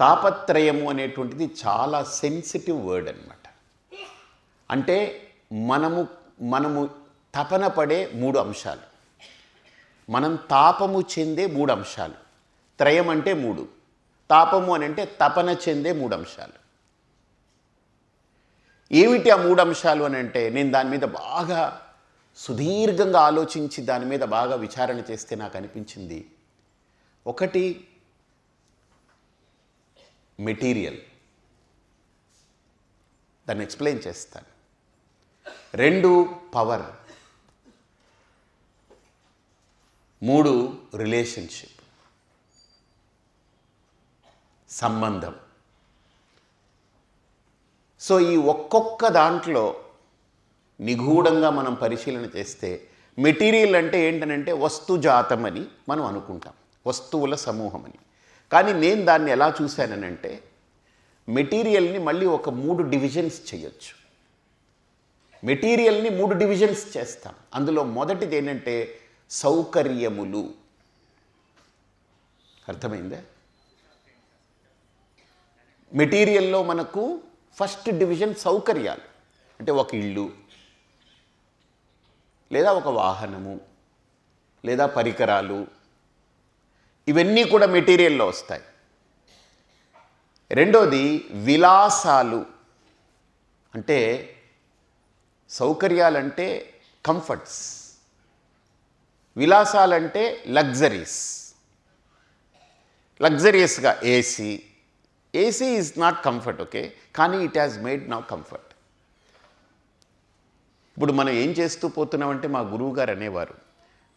తాపత్రయము అనేటువంటిది చాలా sensitive word అన్నమాట. అంటే మనము మనము తపన పడే మూడు అంశాలు. మనం తాపము చెందే మూడు అంశాలు. త్రయం అంటే మూడు. తాపము అని అంటే తపన చెందే మూడు అంశాలు. ఏమిటి ఆ మూడు అంశాలు అని అంటే నేను దాని మీద బాగా సుదీర్ఘంగా ఆలోచించి దాని మీద బాగా విచారణ చేస్తే నాకు అనిపించింది. ఒకటి మెటీరియల్. దాన్ని ఎక్స్ప్లెయిన్ చేస్తాను. రెండు పవర్. మూడు రిలేషన్షిప్. సంబంధం. సో ఈ ఒక్కొక్క దాంట్లో నిగూఢంగా మనం పరిశీలన చేస్తే మెటీరియల్ అంటే ఏంటనంటే వస్తుజాతం అని మనం అనుకుంటాం. వస్తువుల సమూహం అని కానీ నేను దాన్ని ఎలా చూశాననంటే మెటీరియల్ని మళ్ళీ ఒక మూడు డివిజన్స్ చేయొచ్చు. మెటీరియల్ని మూడు డివిజన్స్ చేస్తాం. అందులో మొదటిది ఏంటంటే సౌకర్యములు. అర్థమైందా? మెటీరియల్లో మనకు ఫస్ట్ డివిజన్ సౌకర్యాలు. అంటే ఒక ఇల్లు లేదా ఒక వాహనము లేదా పరికరాలు ఇవన్నీ కూడా మెటీరియల్లో వస్తాయి. రెండోది విలాసాలు. అంటే సౌకర్యాలంటే కంఫర్ట్స్. విలాసాలంటే luxuries. లగ్జరియస్గా AC. AC is not comfort okay? కానీ it has made now comfort. ఇప్పుడు మనం ఏం చేస్తూ పోతున్నామంటే మా గురువు గారు అనేవారు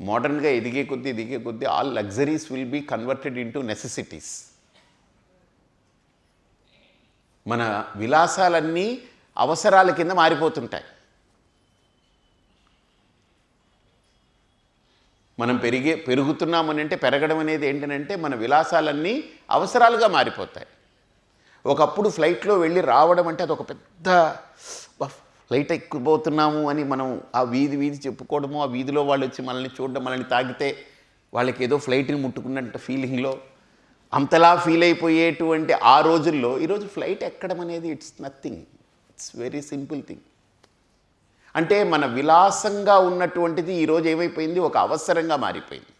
మోడర్న్గా ఎదిగే కొద్దీ ఎదిగే కొద్దీ all luxuries will be converted into necessities. మన విలాసాలన్నీ అవసరాల కింద మారిపోతుంటాయి. మనం పెరిగే పెరుగుతున్నామని అంటే పెరగడం అనేది ఏంటంటే మన విలాసాలన్నీ అవసరాలుగా మారిపోతాయి. ఒకప్పుడు ఫ్లైట్లో వెళ్ళి రావడం అంటే అదొక పెద్ద లైట్ ఫ్లైట్ ఎక్కిపోతున్నాము అని మనం ఆ వీధి వీధి చెప్పుకోవడము ఆ వీధిలో వాళ్ళు వచ్చి మనల్ని చూడడం మనల్ని తాగితే వాళ్ళకి ఏదో ఫ్లైట్ని ముట్టుకున్నట్టు ఫీలింగ్లో అంతలా ఫీల్ అయిపోయేటువంటి ఆ రోజుల్లో ఈరోజు ఫ్లైట్ ఎక్కడం అనేది it's nothing. It's very simple thing. అంటే మన విలాసంగా ఉన్నటువంటిది ఈరోజు ఏమైపోయింది? ఒక అవసరంగా మారిపోయింది.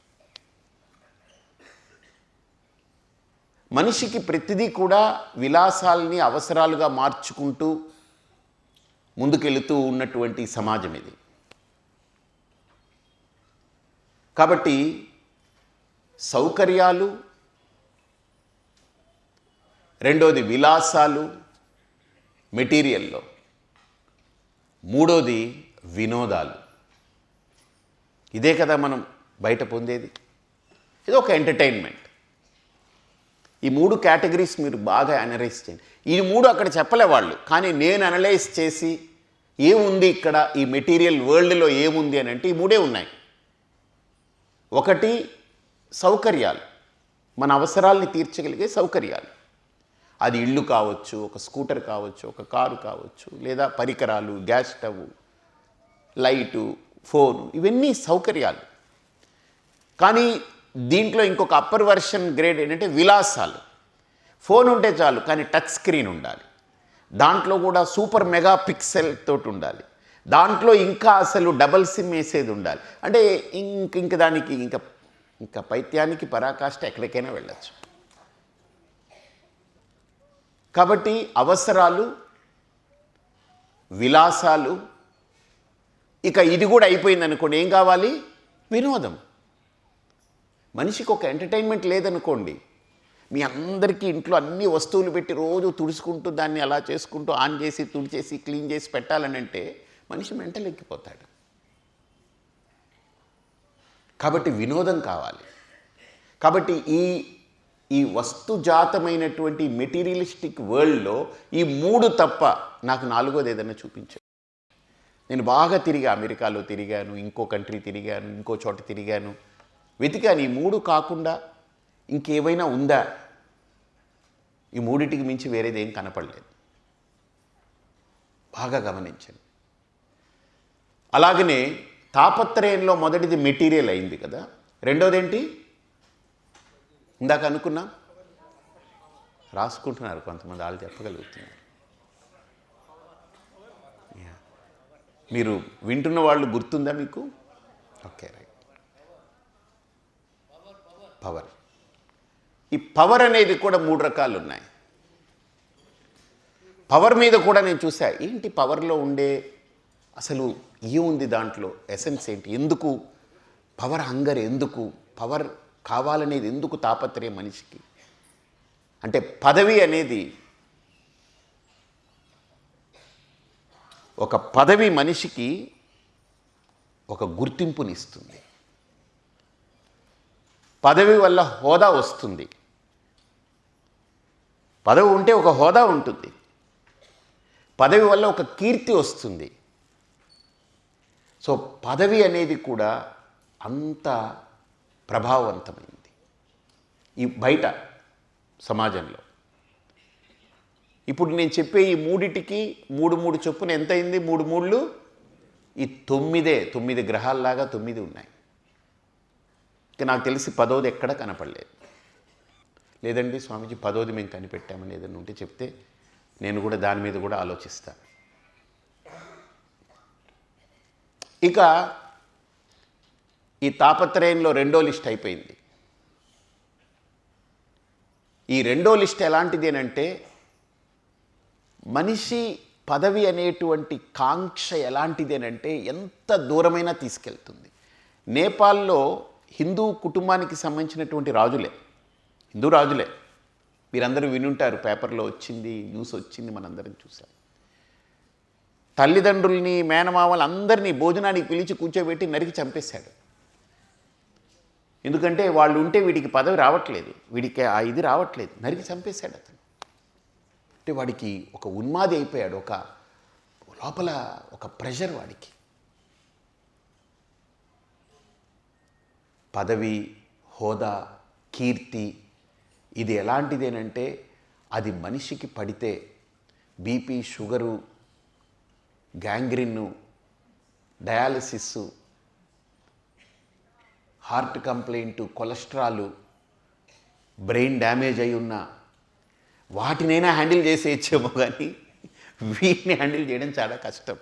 మనిషికి ప్రతిదీ కూడా విలాసాల్ని అవసరాలుగా మార్చుకుంటూ ముందుకెళుతూ ఉన్నటువంటి సమాజం ఇది. కాబట్టి సౌకర్యాలు రెండోది విలాసాలు మెటీరియల్లో. మూడోది వినోదాలు. ఇదే కదా మనం బయట పొందేది. ఇది ఒక ఎంటర్టైన్మెంట్. ఈ మూడు కేటగిరీస్ మీరు బాగా అనలైజ్ చేయండి. ఈ మూడు అక్కడ చెప్పలే వాళ్ళు కానీ నేను అనలైజ్ చేసి ఏముంది ఇక్కడ? ఈ మెటీరియల్ వరల్డ్లో ఏముంది అని అంటే ఈ మూడే ఉన్నాయి. ఒకటి సౌకర్యాలు. మన అవసరాల్ని తీర్చగలిగే సౌకర్యాలు. అది ఇల్లు కావచ్చు ఒక స్కూటర్ కావచ్చు ఒక కారు కావచ్చు లేదా పరికరాలు గ్యాస్ స్టవ్ లైటు ఫోను ఇవన్నీ సౌకర్యాలు. కానీ దీంట్లో ఇంకొక అప్పర్ వర్షన్ గ్రేడ్ ఏంటంటే విలాసాలు. ఫోన్ ఉంటే చాలు కానీ టచ్ స్క్రీన్ ఉండాలి. దాంట్లో కూడా సూపర్ మెగా పిక్సెల్ తోటి ఉండాలి. దాంట్లో ఇంకా అసలు డబల్ సిమ్ వేసేది ఉండాలి. అంటే ఇంక ఇంక దానికి ఇంకా ఇంకా పైత్యానికి పరాకాష్ట ఎక్కడికైనా వెళ్ళచ్చు. కాబట్టి అవసరాలు విలాసాలు ఇక ఇది కూడా అయిపోయింది అనుకోండి ఏం కావాలి? వినోదం. మనిషికి ఒక ఎంటర్టైన్మెంట్ లేదనుకోండి మీ అందరికీ ఇంట్లో అన్ని వస్తువులు పెట్టి రోజు తుడుచుకుంటూ దాన్ని అలా చేసుకుంటూ ఆన్ చేసి తుడిచేసి క్లీన్ చేసి పెట్టాలని అంటే మనిషి మెంటల్ ఎక్కిపోతాడు. కాబట్టి వినోదం కావాలి. కాబట్టి ఈ ఈ వస్తుజాతమైనటువంటి మెటీరియలిస్టిక్ వరల్డ్లో ఈ మూడు తప్ప నాకు నాలుగోది ఏదైనా చూపించాను నేను బాగా తిరిగా అమెరికాలో తిరిగాను ఇంకో కంట్రీ తిరిగాను ఇంకో చోట తిరిగాను. వెతికాను. ఈ మూడు కాకుండా ఇంకేమైనా ఉందా? ఈ మూడిటికి మించి వేరేది ఏం కనపడలేదు. బాగా గమనించండి. అలాగనే తాపత్రయంలో మొదటిది మెటీరియల్ అయింది కదా. రెండోది ఏంటి ఇందాక అనుకున్నాం. రాసుకుంటున్నారు కొంతమంది వాళ్ళు చెప్పగలుగుతున్నారు. మీరు వింటున్న వాళ్ళు గుర్తుందా మీకు? Okay right. పవర్. ఈ పవర్ అనేది కూడా మూడు రకాలు ఉన్నాయి పవర్ మీద కూడా నేను చూసా ఏంటి పవర్లో ఉండే అసలు ఏముంది దాంట్లో ఎసెన్స్ ఏంటి ఎందుకు? పవర్ హంగర్ ఎందుకు? పవర్ కావాలనేది ఎందుకు తాపత్రయం మనిషికి? అంటే పదవి అనేది ఒక పదవి మనిషికి ఒక గుర్తింపునిస్తుంది. పదవి వల్ల హోదా వస్తుంది. పదవి ఉంటే ఒక హోదా ఉంటుంది. పదవి వల్ల ఒక కీర్తి వస్తుంది. సో పదవి అనేది కూడా అంత ప్రభావవంతమైంది. ఈ బయట సమాజంలో. ఇప్పుడు నేను చెప్పే ఈ మూడిటికి మూడు మూడు చొప్పున ఎంత అయింది మూడు మూళ్ళు ఈ తొమ్మిదే తొమ్మిది గ్రహాల్లాగా తొమ్మిది ఉన్నాయి. నాకు తెలిసి పదోది ఎక్కడ కనపడలేదు. లేదండి స్వామీజీ పదోది మేము కనిపెట్టామని ఏదైనా ఉంటే చెప్తే నేను కూడా దాని మీద కూడా ఆలోచిస్తాను ఇక ఈ తాపత్రయంలో రెండో లిస్ట్ అయిపోయింది. ఈ రెండో లిస్ట్ ఎలాంటిది అంటే మనిషి పదవి అనేటువంటి కాంక్ష ఎలాంటిది అంటే ఎంత దూరమైనా తీసుకెళ్తుంది. నేపాల్లో హిందూ కుటుంబానికి సంబంధించినటువంటి రాజులే. హిందూ రాజులే. మీరందరూ వినుంటారు పేపర్లో వచ్చింది న్యూస్ వచ్చింది మనందరం చూసాం. తల్లిదండ్రుల్ని మేనమామలు అందరినీ భోజనానికి పిలిచి కూర్చోబెట్టి నరికి చంపేశాడు. ఎందుకంటే వాళ్ళు ఉంటే వీడికి పదవి రావట్లేదు. వీడికి ఆ ఇది రావట్లేదు. నరికి చంపేశాడు అతను. అంటే వాడికి ఒక ఉన్మాది అయిపోయాడు. ఒక లోపల ఒక ప్రెషర్ వాడికి. పదవి హోదా కీర్తి ఇది ఎలాంటిదేనంటే అది మనిషికి పడితే BP sugar గ్యాంగ్రిన్ను dialysis heart complaint cholesterol brain damage అయి ఉన్న వాటినైనా హ్యాండిల్ చేసేయచ్చేమో కానీ వీటిని హ్యాండిల్ చేయడం చాలా కష్టం.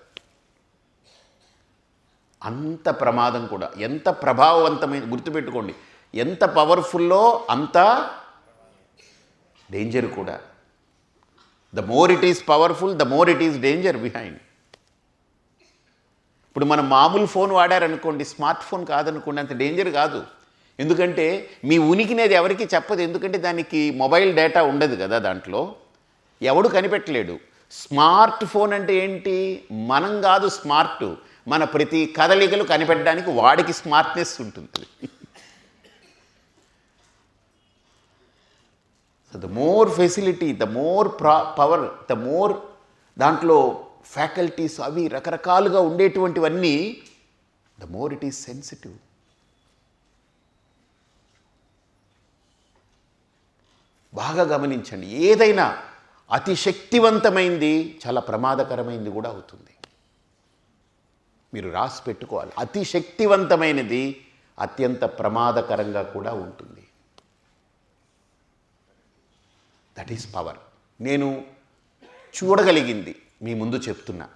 అంత ప్రమాదం కూడా. ఎంత ప్రభావవంతమైన గుర్తుపెట్టుకోండి. ఎంత పవర్ఫుల్లో అంత డేంజర్ కూడా. The more it is powerful the more it is danger behind. ఇప్పుడు మనం మామూలు ఫోన్ వాడారనుకోండి స్మార్ట్ ఫోన్ కాదనుకోండి అంత డేంజర్ కాదు. ఎందుకంటే మీ ఉనికినేది ఎవరికి చెప్పదు. ఎందుకంటే దానికి మొబైల్ డేటా ఉండదు కదా దాంట్లో. ఎవడు కనిపెట్టలేడు. స్మార్ట్ ఫోన్ అంటే ఏంటి? మనం కాదు స్మార్ట్. మన ప్రతి కదలికలు కనిపెట్టడానికి వాడికి స్మార్ట్నెస్ ఉంటుంది. So the more facility the more ప్రా పవర్ ద మోర్ దాంట్లో ఫ్యాకల్టీస్ అవి రకరకాలుగా ఉండేటువంటివన్నీ the more it is sensitive బాగా గమనించండి. ఏదైనా అతి శక్తివంతమైంది చాలా ప్రమాదకరమైంది కూడా అవుతుంది. మీరు రాసి పెట్టుకోవాలి. అతి శక్తివంతమైనది అత్యంత ప్రమాదకరంగా కూడా ఉంటుంది. దట్ ఈస్ పవర్ నేను చూడగలిగింది మీ ముందు చెప్తున్నా.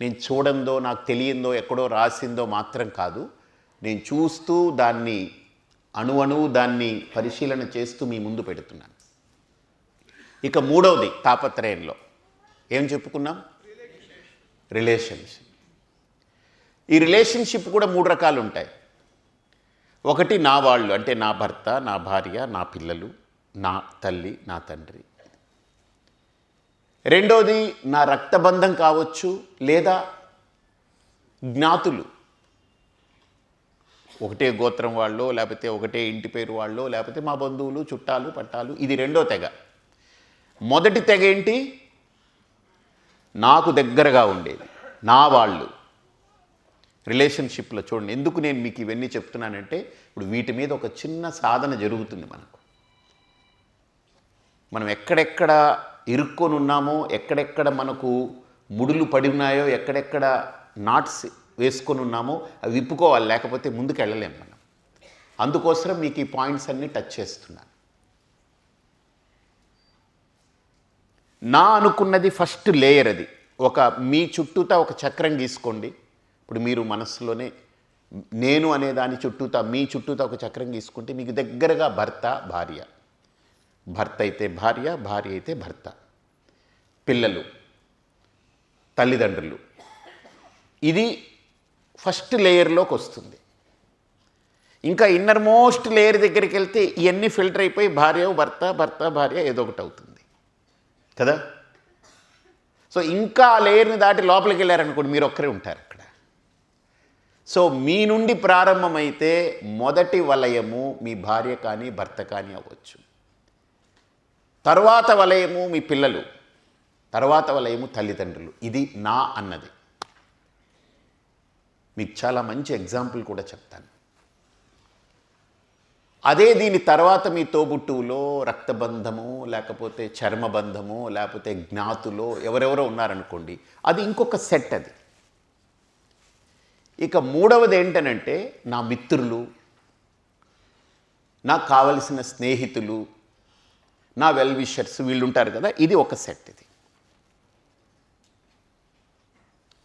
నేను చూడందో నాకు తెలియందో ఎక్కడో రాసిందో మాత్రం కాదు. నేను చూస్తూ దాన్ని అణువణువు దాన్ని పరిశీలన చేస్తూ మీ ముందు పెడుతున్నాను. ఇక మూడవది తాపత్రయంలో. ఏం చెప్పుకున్నాం? రిలేషన్షిప్ ఈ రిలేషన్షిప్ కూడా మూడు రకాలు ఉంటాయి ఒకటి నా వాళ్ళు అంటే నా భర్త నా భార్య నా పిల్లలు నా తల్లి నా తండ్రి. రెండోది నా రక్తబంధం కావచ్చు లేదా జ్ఞాతులు. ఒకటే గోత్రం వాళ్ళు లేకపోతే ఒకటే ఇంటి పేరు వాళ్ళు లేకపోతే మా బంధువులు చుట్టాలు పట్టాలు ఇది రెండో తెగ. మొదటి తెగ ఏంటి? నాకు దగ్గరగా ఉండేది నా వాళ్ళు. రిలేషన్షిప్లో చూడండి. ఎందుకు నేను మీకు ఇవన్నీ చెప్తున్నానంటే ఇప్పుడు వీటి మీద ఒక చిన్న సాధన జరుగుతుంది మనకు. మనం ఎక్కడెక్కడ ఇరుక్కొని ఉన్నామో ఎక్కడెక్కడ మనకు ముడులు పడి ఉన్నాయో ఎక్కడెక్కడ నాట్స్ వేసుకొని ఉన్నామో అవి విప్పుకోవాలి. లేకపోతే ముందుకు మనం. అందుకోసం మీకు ఈ పాయింట్స్ అన్నీ టచ్ చేస్తున్నాను. నా అనుకున్నది ఫస్ట్ లేయర్ అది. ఒక మీ చుట్టూతా ఒక చక్రం గీసుకోండి. ఇప్పుడు మీరు మనస్సులోనే నేను అనే దాని చుట్టూతా మీ చుట్టూతా ఒక చక్రం గీసుకుంటే మీకు దగ్గరగా భర్త భార్య. భర్త అయితే భార్య భార్య అయితే భర్త. పిల్లలు తల్లిదండ్రులు. ఇది ఫస్ట్ లేయర్లోకి వస్తుంది. ఇంకా ఇన్నర్ మోస్ట్ లేయర్ దగ్గరికి వెళ్తే ఇవన్నీ ఫిల్టర్ అయిపోయి భార్య భర్త భర్త భార్య ఏదో ఒకటి అవుతుంది. కదా? సో ఇంకా ఆ లేయర్ని దాటి లోపలికి వెళ్ళారనుకోండి మీరు ఒక్కరే ఉంటారు. సో మీ నుండి ప్రారంభమైతే మొదటి వలయము మీ భార్య కానీ భర్త కానీ అవ్వచ్చు. తర్వాత వలయము మీ పిల్లలు తర్వాత వలయము తల్లిదండ్రులు. ఇది నా అన్నది. మీకు చాలా మంచి ఎగ్జాంపుల్ కూడా చెప్తాను. అదే దీని తర్వాత మీ తోబుట్టువులో రక్తబంధము లేకపోతే చర్మబంధము లేకపోతే జ్ఞాతులో ఎవరెవరో ఉన్నారనుకోండి అది ఇంకొక సెట్ అది. ఇక మూడవది ఏంటనంటే నా మిత్రులు నాకు కావలసిన స్నేహితులు నా వెల్ విషర్స్ వీళ్ళు ఉంటారు కదా ఇది ఒక సెట్ ఇది.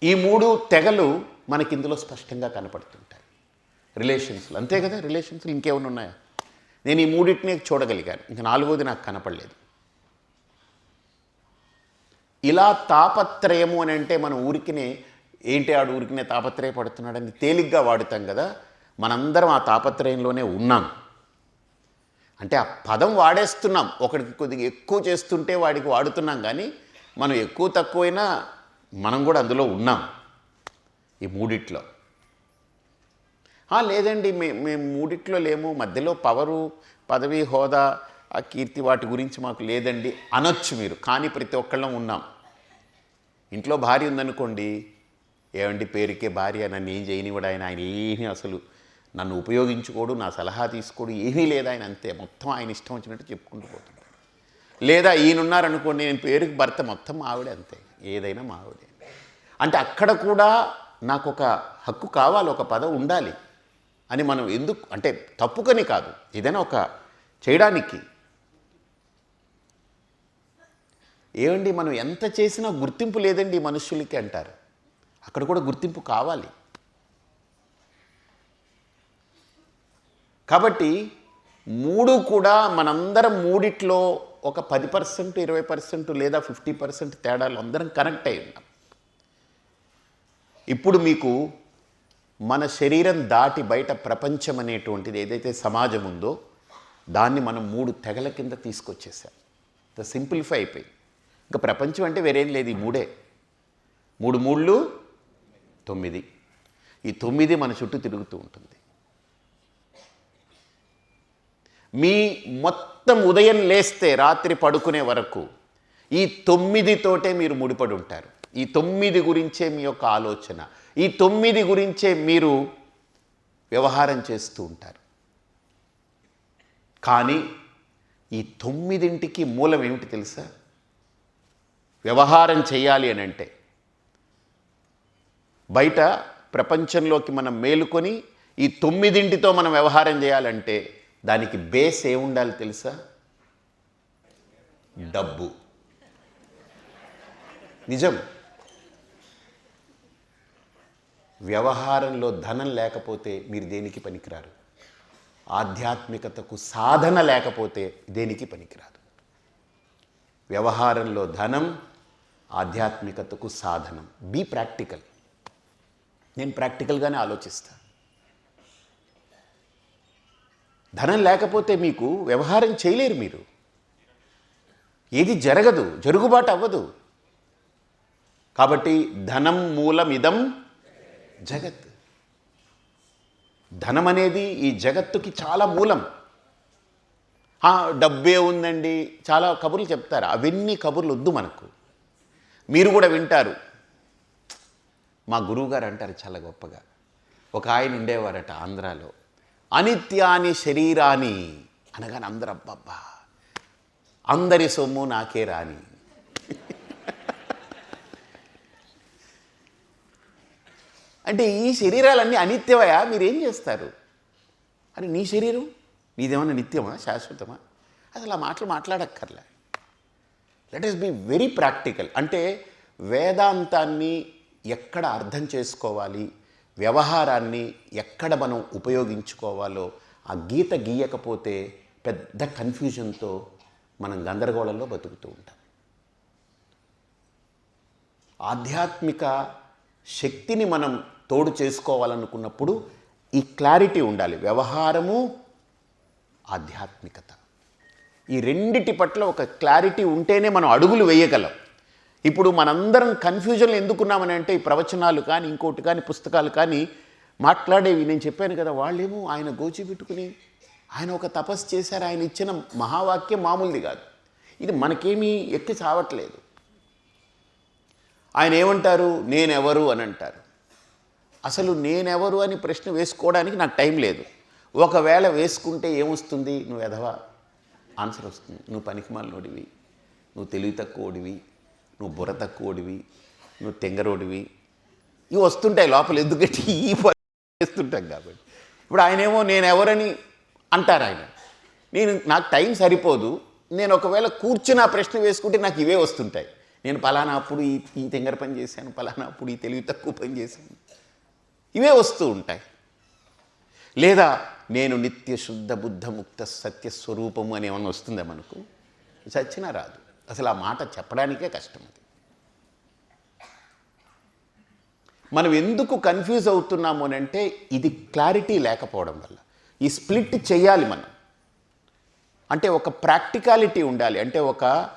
ఈ మూడు తెగలు మనకి ఇందులో స్పష్టంగా కనపడుతుంటాయి. రిలేషన్స్లో అంతే కదా రిలేషన్స్లు ఇంకేమైనా ఉన్నాయా? నేను ఈ మూడింటిని చూడగలిగాను. ఇంకా నాలుగోది నాకు కనపడలేదు. ఇలా తాపత్రయము అని అంటే మన ఊరికినే ఏంటి ఆడు ఊరికినే తాపత్రయపడుతున్నాడని తేలిగ్గా వాడుతాం కదా మనందరం ఆ తాపత్రయంలోనే ఉన్నాం. అంటే ఆ పదం వాడేస్తున్నాం. ఒకడికి కొద్దిగా ఎక్కువ చేస్తుంటే వాడికి వాడుతున్నాం కానీ మనం ఎక్కువ తక్కువైనా మనం కూడా అందులో ఉన్నాం ఈ మూడిట్లో. లేదండి మే మేము మూడిట్లో లేము మధ్యలో పవరు పదవి హోదా ఆ కీర్తి వాటి గురించి మాకు లేదండి అనొచ్చు మీరు కానీ ప్రతి ఒక్కళ్ళం ఉన్నాం. ఇంట్లో భార్య ఉందనుకోండి ఏమండి పేరుకే భార్య నన్ను ఏం చేయనివాడు ఆయన ఆయన ఏమీ అసలు నన్ను ఉపయోగించుకోడు నా సలహా తీసుకోడు ఏమీ లేదు ఆయన అంతే. మొత్తం ఆయన ఇష్టం వచ్చినట్టు చెప్పుకుంటూ పోతుంటాడు లేదా ఈయనున్నారనుకోండి నేను పేరుకి భర్త మొత్తం మా ఆవిడే అంతే. ఏదైనా మా ఆవిడే. అంటే అక్కడ కూడా నాకు ఒక హక్కు కావాలి ఒక పదం ఉండాలి అని మనం ఎందుకు అంటే తప్పుకని కాదు ఏదైనా ఒక చేయడానికి. ఏమండి మనం ఎంత చేసినా గుర్తింపు లేదండి మనుషులకి అంటారు. అక్కడ కూడా గుర్తింపు కావాలి. కాబట్టి మూడు కూడా మనందరం మూడిట్లో ఒక పది పర్సెంట్ ఇరవై పర్సెంట్ లేదా ఫిఫ్టీ పర్సెంట్ తేడాలు అందరం కనెక్ట్ అయి ఉన్నాం. ఇప్పుడు మీకు మన శరీరం దాటి బయట ప్రపంచం అనేటువంటిది ఏదైతే సమాజం ఉందో దాన్ని మనం మూడు తెగల కింద తీసుకొచ్చేసాం. ద సింప్లిఫై అయిపోయి ఇంకా ప్రపంచం అంటే వేరేం లేదు ఈ మూడే. మూడు మూళ్ళు తొమ్మిది. ఈ తొమ్మిది మన చుట్టూ తిరుగుతూ ఉంటుంది. మీ మొత్తం ఉదయం లేస్తే రాత్రి పడుకునే వరకు ఈ తొమ్మిదితోటే మీరు ముడిపడి ఉంటారు. ఈ తొమ్మిది గురించే మీ యొక్క ఆలోచన. ఈ తొమ్మిది గురించే మీరు వ్యవహారం చేస్తూ ఉంటారు. కానీ ఈ తొమ్మిదింటికి మూలం ఏమిటి తెలుసా? వ్యవహారం చేయాలి అని అంటే బయట ప్రపంచంలోకి మనం మేలుకొని ఈ తొమ్మిదింటితో మనం వ్యవహారం చేయాలంటే దానికి బేస్ ఏముండాలి తెలుసా? డబ్బు. నిజం. వ్యవహారంలో ధనం లేకపోతే మీరు దేనికి పనికిరారు? ఆధ్యాత్మికతకు సాధన లేకపోతే దేనికి పనికిరాదు? వ్యవహారంలో ధనం ఆధ్యాత్మికతకు సాధనం. Be practical. నేను ప్రాక్టికల్గానే ఆలోచిస్తాను ధనం లేకపోతే మీకు వ్యవహారం చేయలేరు మీరు. ఏది జరగదు జరుగుబాటు అవ్వదు. కాబట్టి ధనం మూలమిదం జగత్. ధనం అనేది ఈ జగత్తుకి చాలా మూలం. ఆ, డబ్బే ఉందండి చాలా కబుర్లు చెప్తారు. అవన్నీ కబుర్లు వద్దు మనకు. మీరు కూడా వింటారు. మా గురువుగారు అంటారు చాలా గొప్పగా. ఒక ఆయన ఉండేవారట ఆంధ్రాలో. అనిత్యాని శరీరాని అనగానే అందరు అబ్బబ్బా అందరి సొమ్ము నాకే రాని. అంటే ఈ శరీరాలన్నీ అనిత్యమయా మీరేం చేస్తారు? అని నీ శరీరం? నీదేమన్నా నిత్యమా? శాశ్వతమా? అసలు ఆ మాటలు మాట్లాడక్కర్లే. Let us be very practical అంటే వేదాంతాన్ని ఎక్కడ అర్థం చేసుకోవాలి వ్యవహారాన్ని ఎక్కడ మనం ఉపయోగించుకోవాలో ఆ గీత గీయకపోతే పెద్ద కన్ఫ్యూజన్తో మనం గందరగోళంలో బతుకుతూ ఉంటాం. ఆధ్యాత్మిక శక్తిని మనం తోడు చేసుకోవాలనుకున్నప్పుడు ఈ క్లారిటీ ఉండాలి. వ్యవహారము ఆధ్యాత్మికత. ఈ రెండిటి పట్ల ఒక క్లారిటీ ఉంటేనే మనం అడుగులు వేయగలం. ఇప్పుడు మనందరం కన్ఫ్యూజన్లో ఎందుకున్నామని అంటే ఈ ప్రవచనాలు కానీ ఇంకోటి కానీ పుస్తకాలు కానీ మాట్లాడేవి. నేను చెప్పాను కదా వాళ్ళేమో ఆయన గోచి పెట్టుకుని ఆయన ఒక తపస్సు చేశారు ఆయన ఇచ్చిన మహావాక్యం మామూలుది కాదు. ఇది మనకేమీ ఎక్కి చావట్లేదు. ఆయన ఏమంటారు? నేనెవరు అని అంటారు. అసలు నేనెవరు అని ప్రశ్న వేసుకోవడానికి నాకు టైం లేదు. ఒకవేళ వేసుకుంటే ఏమొస్తుంది? నువ్వు ఎదవా ఆన్సర్ వస్తుంది. నువ్వు పనికిమాలినోడివి. నువ్వు తెలివి తక్కువడివి. నువ్వు బుర్ర తక్కువడివి నువ్వు తెంగరోడివి. ఇవి వస్తుంటాయి లోపల ఎందుకంటే ఈ పని చేస్తుంటాం కాబట్టి. ఇప్పుడు ఆయనేమో నేను ఎవరని అంటారు ఆయన. నేను నాకు టైం సరిపోదు. నేను ఒకవేళ కూర్చుని ఆ ప్రశ్న వేసుకుంటే నాకు ఇవే వస్తుంటాయి. నేను పలానా అప్పుడు ఈ ఈ తెంగర పని చేశాను పలానా అప్పుడు ఈ తెలివి తక్కువ పని చేశాను. ఇవే వస్తూ ఉంటాయి. లేదా నేను నిత్య శుద్ధ బుద్ధ ముక్త సత్య స్వరూపము అని ఏమన్నా వస్తుందా మనకు? చచ్చినా రాదు. అసలు ఆ మాట చెప్పడానికే కష్టం అది. మనం ఎందుకు కన్ఫ్యూజ్ అవుతున్నాము అని అంటే ఇది క్లారిటీ లేకపోవడం వల్ల. ఈ స్ప్లిట్ చేయాలి మనం. అంటే ఒక ప్రాక్టికాలిటీ ఉండాలి. అంటే ఒక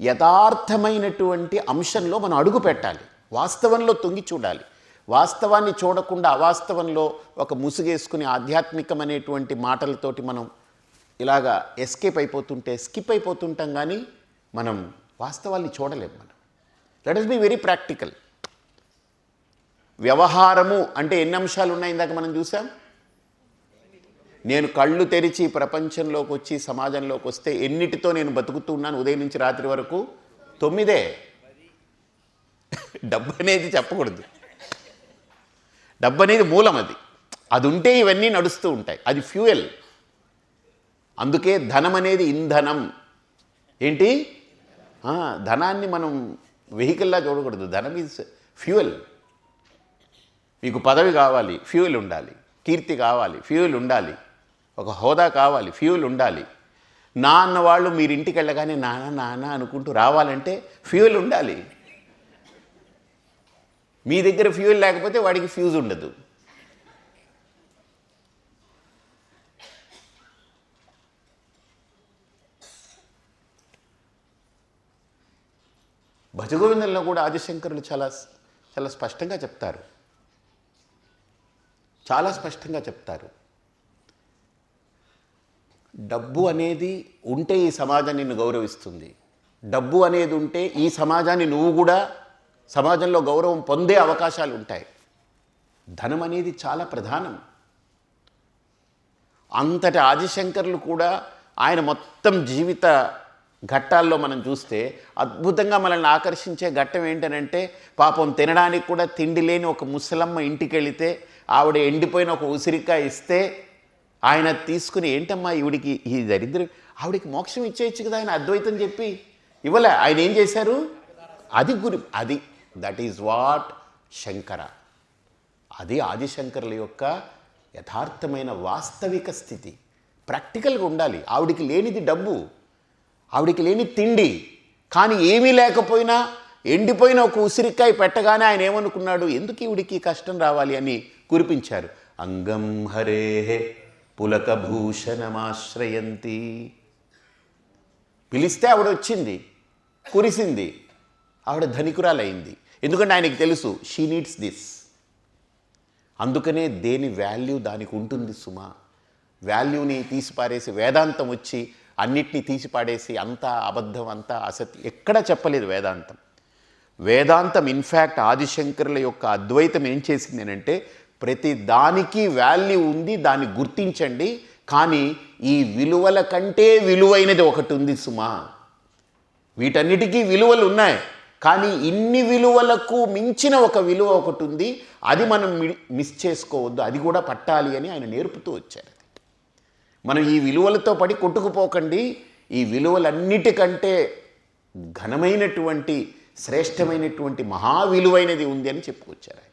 యథార్థమైనటువంటి అంశంలో మనం అడుగు పెట్టాలి. వాస్తవంలో తొంగి చూడాలి. వాస్తవాన్ని చూడకుండా అవాస్తవంలో ఒక ముసుగేసుకుని ఆధ్యాత్మికమైనటువంటి మాటలతోటి మనం ఇలాగా ఎస్కేప్ అయిపోతుంటే స్కిప్ అయిపోతుంటాం కానీ మనం వాస్తవాన్ని చూడలేము మనం. Let us be very practical వ్యవహారము అంటే ఎన్ని అంశాలు ఉన్నాయి ఇందాక మనం చూసాం? నేను కళ్ళు తెరిచి ప్రపంచంలోకి వచ్చి సమాజంలోకి వస్తే ఎన్నిటితో నేను బతుకుతూ ఉన్నాను ఉదయం నుంచి రాత్రి వరకు? తొమ్మిదే. డబ్బు అనేది చెప్పకూడదు. డబ్బు అనేది మూలం అది. అది ఉంటే ఇవన్నీ నడుస్తూ ఉంటాయి. అది ఫ్యూయల్. అందుకే ధనం అనేది ఇంధనం. ఏంటి? ధనాన్ని మనం వెహికల్లా చూడకూడదు. ధనం ఈజ్ ఫ్యూయల్ మీకు పదవి కావాలి ఫ్యూయల్ ఉండాలి. కీర్తి కావాలి ఫ్యూయల్ ఉండాలి. ఒక హోదా కావాలి ఫ్యూయల్ ఉండాలి. నా అన్న వాళ్ళు మీరు ఇంటికి వెళ్ళగానే నాన్న నాన్న అనుకుంటూ రావాలంటే ఫ్యూయల్ ఉండాలి. మీ దగ్గర ఫ్యూయల్ లేకపోతే వాడికి ఫ్యూజ్ ఉండదు. భజగోవిందంలో కూడా ఆదిశంకరులు చాలా చాలా స్పష్టంగా చెప్తారు. చాలా స్పష్టంగా చెప్తారు. డబ్బు అనేది ఉంటే ఈ సమాజం నిన్ను గౌరవిస్తుంది. డబ్బు అనేది ఉంటే ఈ సమాజాన్ని నువ్వు కూడా సమాజంలో గౌరవం పొందే అవకాశాలు ఉంటాయి. ధనం అనేది చాలా ప్రధానం. అంతటి ఆదిశంకర్లు కూడా ఆయన మొత్తం జీవిత ఘట్టాల్లో మనం చూస్తే అద్భుతంగా మనల్ని ఆకర్షించే ఘట్టం ఏంటనంటే పాపం తినడానికి కూడా తిండి లేని ఒక ముసలమ్మ ఇంటికి వెళితే ఆవిడ ఎండిపోయిన ఒక ఉసిరికాయ ఇస్తే ఆయన తీసుకుని ఏంటమ్మా ఈవిడికి ఈ దరిద్రం? ఆవిడికి మోక్షం ఇచ్చేయచ్చు కదా ఆయన అద్వైతం చెప్పి ఇవ్వలే. ఆయన ఏం చేశారు? అది గురి అది దట్ ఈజ్ వాట్ శంకర. అది ఆదిశంకరుల యొక్క యథార్థమైన వాస్తవిక స్థితి. ప్రాక్టికల్గా ఉండాలి. ఆవిడికి లేనిది డబ్బు. ఆవిడికి లేని తిండి. కానీ ఏమీ లేకపోయినా ఎండిపోయిన ఒక ఉసిరికాయ పెట్టగానే ఆయన ఏమనుకున్నాడు? ఎందుకు ఈవిడికి కష్టం రావాలి అని కురిపించారు. అంగం హరే పులకభూషణమాశ్రయంతి పిలిస్తే ఆవిడ వచ్చింది కురిసింది. ఆవిడ ధనికురాలైంది. ఎందుకంటే ఆయనకి తెలుసు షీ నీడ్స్ దిస్ అందుకనే దేని వాల్యూ దానికి ఉంటుంది సుమా? వాల్యూని తీసిపారేసి వేదాంతం వచ్చి అన్నిటినీ తీసిపాడేసి అంతా అబద్ధం అంతా అసత్యం ఎక్కడా చెప్పలేదు వేదాంతం. వేదాంతం ఇన్ఫ్యాక్ట్ ఆదిశంకరుల యొక్క అద్వైతం ఏం చేసింది అంటే ప్రతి దానికి వాల్యూ ఉంది దాన్ని గుర్తించండి కానీ ఈ విలువల కంటే విలువైనది ఒకటి ఉంది సుమా. వీటన్నిటికీ విలువలు ఉన్నాయి కానీ ఇన్ని విలువలకు మించిన ఒక విలువ ఒకటి ఉంది అది మనం మి- మిస్ చేసుకోవద్దు అది కూడా పట్టాలి అని ఆయన నేర్పుతూ వచ్చారు. మనం ఈ విలువలతో పడి కొట్టుకుపోకండి. ఈ విలువలన్నిటికంటే ఘనమైనటువంటి శ్రేష్టమైనటువంటి మహా విలువైనది ఉంది అని చెప్పుకొచ్చారు